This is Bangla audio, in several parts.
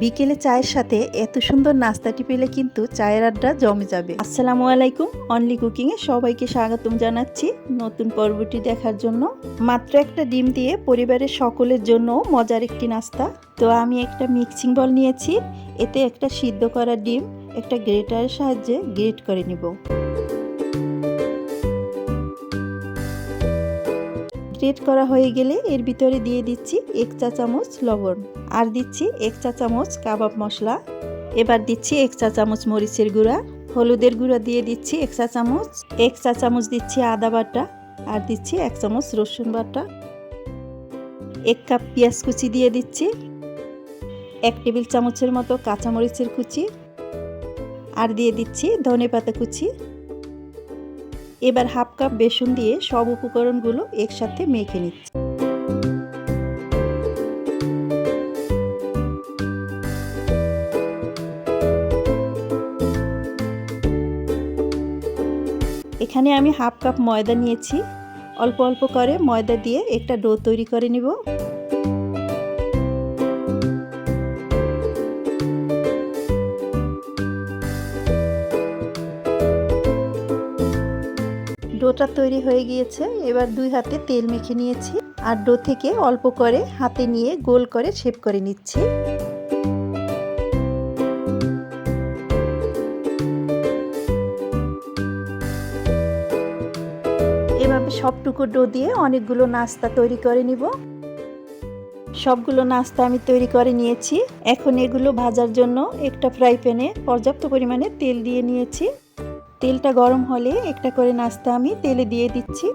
বিকেলে চায়ের সাথে এত সুন্দর নাস্তাটি পেলে কিন্তু চায়ের আড্ডা জমে যাবে। আসসালামু আলাইকুম অনলি কুকিংয়ে সবাইকে স্বাগতম জানাচ্ছি নতুন পর্বটি দেখার জন্য। মাত্র একটা ডিম দিয়ে পরিবারের সকলের জন্য মজার একটি নাস্তা। তো আমি একটা মিক্সিং বল নিয়েছি, এতে একটা সিদ্ধ করা ডিম, একটা গ্রেটারের সাহায্যে গ্রেট করে নিব। গ্রেট করা হয়ে গেলে এর ভিতরে দিয়ে দিচ্ছি এক চা চামচ লবণ। আর দিচ্ছি এক চা চামচ কাবাব মশলা। এবার দিচ্ছি এক চা চামচ মরিচের গুঁড়া। হলুদের গুঁড়া দিয়ে দিচ্ছি এক চা চামচ। এক চা চামচ দিচ্ছি আদা বাটা। আর দিচ্ছি এক চামচ রসুন বাটা। এক কাপ পেঁয়াজ কুচি দিয়ে দিচ্ছি। এক টেবিল চামচের মতো কাঁচামরিচের কুচি। আর দিয়ে দিচ্ছি ধনে পাতা কুচি। এবার হাফ কাপ বেসন দিয়ে সব উপকরণগুলো একসাথে মেখে নিচ্ছি। এখানে আমি হাফ কাপ ময়দা নিয়েছি। অল্প অল্প করে ময়দা দিয়ে একটা ডো তৈরি করে নিব। ডোটা তৈরি হয়ে গিয়েছে। এবার দুই হাতে তেল মেখে নিয়েছি আর ডো থেকে অল্প করে হাতে নিয়ে গোল করে শেপ করে নিচ্ছি। এভাবে সবটুকু ডো দিয়ে অনেকগুলো নাস্তা তৈরি করে নিব। সবগুলো নাস্তা আমি তৈরি করে নিয়েছি। এখন এগুলো ভাজার জন্য একটা ফ্রাই প্যানে পর্যাপ্ত পরিমাণে তেল দিয়ে নিয়েছি। তেলটা গরম হলে একটা করে নাস্তা আমি তেলে দিয়ে দিচ্ছি।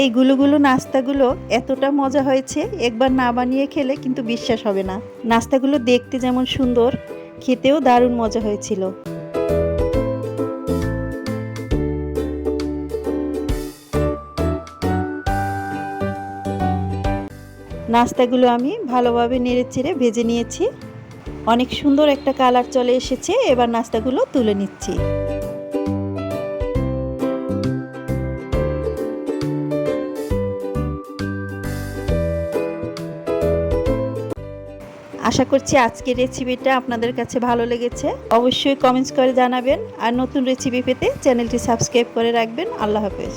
এই গুলোগুলো নাস্তাগুলো এতটা মজা হয়েছে, একবার না বানিয়ে খেলে কিন্তু বিশ্বাস হবে না। নাস্তাগুলো দেখতে যেমন সুন্দর খেতেও দারুণ মজা হয়েছিল। নাস্তাগুলো আমি ভালোভাবে নেড়ে চেড়ে ভেজে নিয়েছি। অনেক সুন্দর একটা কালার চলে এসেছে, এবার নাস্তাগুলো তুলে নিচ্ছি। আশা করছি আজকের রেসিপিটা আপনাদের কাছে ভালো লেগেছে। অবশ্যই কমেন্টস করে জানাবেন আর নতুন রেসিপি পেতে চ্যানেলটি সাবস্ক্রাইব করে রাখবেন। আল্লাহ হাফেজ।